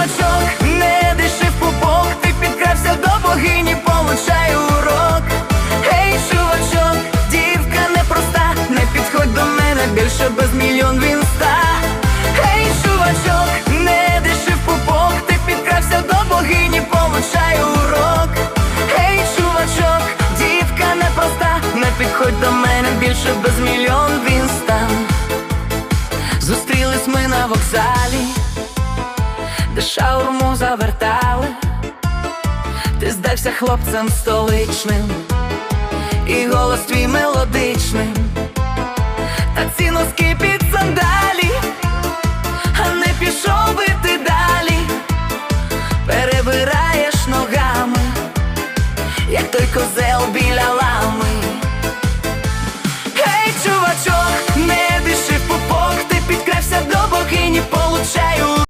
чувачок, не диши в пупок, ти підкрався до богині, получай урок. Гей, чувачок, дівка непроста, не підходь до мене більше без мільйон він ста. Гей, чувачок, не диши в пупок, ти підкрався до богині, получай урок. Гей, чувачок, дівка непроста, не підходь до мене більше без мільйон він стан. Зустрілись ми на вокзалі, де шаурму завертали, ти здався хлопцем столичним, і голос твій мелодичним, та ці носки під сандалі, а не пішов би ти далі, перебираєш ногами, як той козел біля лами. Гей, чувачок, не диши в пупок, ти підкрався до богині, получаю